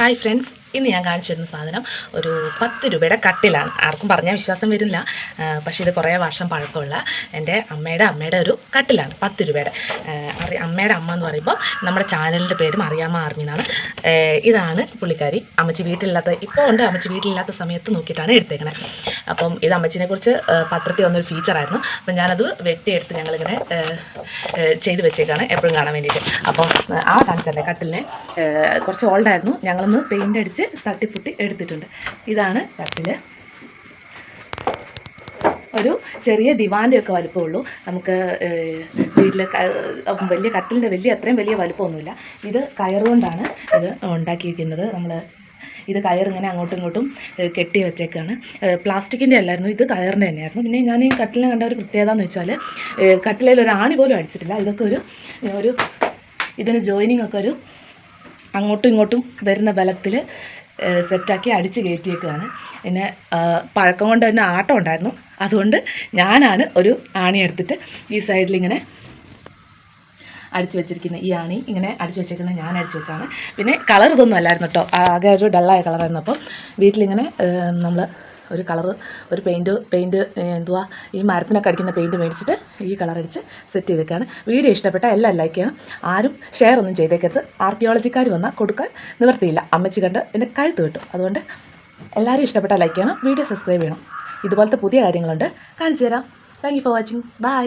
Hi friends, ഇന്ന് ഞാൻ കാണിച്ചു തരുന്ന സാധനം ഒരു പത്ത് രൂപയുടെ കട്ടിലാണ്. ആർക്കും പറഞ്ഞാൽ വിശ്വാസം വരില്ല പക്ഷേ ഇത് കുറേ വർഷം പഴക്കമുള്ള എന്റെ അമ്മയുടെ അമ്മയുടെ ഒരു കട്ടിലാണ് പത്ത് രൂപയുടെ. അറി അമ്മയുടെ അമ്മ എന്ന് പറയുമ്പോൾ നമ്മുടെ ചാനലിന്റെ പേരും അറിയാമ ആർമി എന്നാണ്. ഇതാണ് പുള്ളിക്കാരി അമ്മച്ചി വീട്ടിലില്ലാത്ത ഇപ്പോൾ ഉണ്ട് അമ്മച്ചി വീട്ടിലില്ലാത്ത സമയത്ത് നോക്കിയിട്ടാണ് എടുത്തേക്കണേ. അപ്പം ഇത് അമ്മച്ചിനെ കുറിച്ച് പത്രത്തിൽ വന്നൊരു ഫീച്ചറായിരുന്നു അപ്പം ഞാനത് വെട്ടിയെടുത്ത് ഞങ്ങളിങ്ങനെ ചെയ്ത് വെച്ചേക്കാണ് എപ്പോഴും കാണാൻ വേണ്ടിയിട്ട്. അപ്പം ആ കാണിച്ചല്ലേ കട്ടിലിനെ? കുറച്ച് ഓൾഡായിരുന്നു ഞങ്ങളൊന്ന് പെയിന്റ് അടിച്ച് തട്ടിപ്പൊട്ടി എടുത്തിട്ടുണ്ട്. ഇതാണ് കട്ടിൽ ഒരു ചെറിയ ദിവാന്റെ ഒക്കെ വലുപ്പമുള്ളൂ. നമുക്ക് വീട്ടിൽ വലിയ കട്ടിലിന്റെ വലിയ അത്രയും വലിയ വലുപ്പമൊന്നുമില്ല. ഇത് കയറുകൊണ്ടാണ് ഇത് ഉണ്ടാക്കിയിരിക്കുന്നത്. നമ്മൾ ഇത് കയറിങ്ങനെ അങ്ങോട്ടും ഇങ്ങോട്ടും കെട്ടി വെച്ചേക്കാണ്. പ്ലാസ്റ്റിക്കിന്റെ അല്ലായിരുന്നു ഇത് കയറിന്റെ തന്നെയായിരുന്നു. പിന്നെ ഞാൻ ഈ കട്ടിലിനെ കണ്ട ഒരു പ്രത്യേകത എന്ന് വെച്ചാൽ കട്ടിലയിൽ ഒരു ആണി പോലും അടിച്ചിട്ടില്ല. ഇതൊക്കെ ഒരു ഒരു ഇതിന് ജോയിനിങ് ഒക്കെ ഒരു അങ്ങോട്ടും ഇങ്ങോട്ടും വരുന്ന ബലത്തിൽ സെറ്റാക്കി അടിച്ച് കയറ്റിയേക്കുകയാണ് പിന്നെ പഴക്കം കൊണ്ട് തന്നെ ആട്ടം ഉണ്ടായിരുന്നു. അതുകൊണ്ട് ഞാനാണ് ഒരു ആണി എടുത്തിട്ട് ഈ സൈഡിൽ ഇങ്ങനെ അടിച്ചു വെച്ചിരിക്കുന്നത് ഈ ആണി ഇങ്ങനെ അടിച്ചു വെച്ചിരിക്കുന്നത് ഞാൻ അടിച്ചു വെച്ചാണ്. പിന്നെ കളർ ഇതൊന്നും അല്ലായിരുന്നു കേട്ടോ ആകെ ഒരു ഡള്ളായ കളറായിരുന്നു അപ്പം വീട്ടിലിങ്ങനെ നമ്മൾ ഒരു കളറ് ഒരു പെയിന്റ് പെയിന്റ് എന്തുവാ ഈ മരത്തിനൊക്കെ അടിക്കുന്ന പെയിന്റ് മേടിച്ചിട്ട് ഈ കളർ അടിച്ച് സെറ്റ് ചെയ്തേക്കാണ്. വീഡിയോ ഇഷ്ടപ്പെട്ട എല്ലാം ലൈക്ക് ചെയ്യണം. ആരും ഷെയർ ഒന്നും ചെയ്തേക്കരുത്. ആർക്കിയോളജിക്കാർ വന്നാൽ കൊടുക്കാൻ നിവർത്തിയില്ല അമ്മച്ചി കണ്ട് എന്റെ കഴുത്ത് കിട്ടും അതുകൊണ്ട് എല്ലാവരും ഇഷ്ടപ്പെട്ട ലൈക്ക് ചെയ്യണം. വീഡിയോ സബ്സ്ക്രൈബ് ചെയ്യണം. ഇതുപോലത്തെ പുതിയ കാര്യങ്ങളുണ്ട് കാണിച്ചു തരാം. Thank for watching bye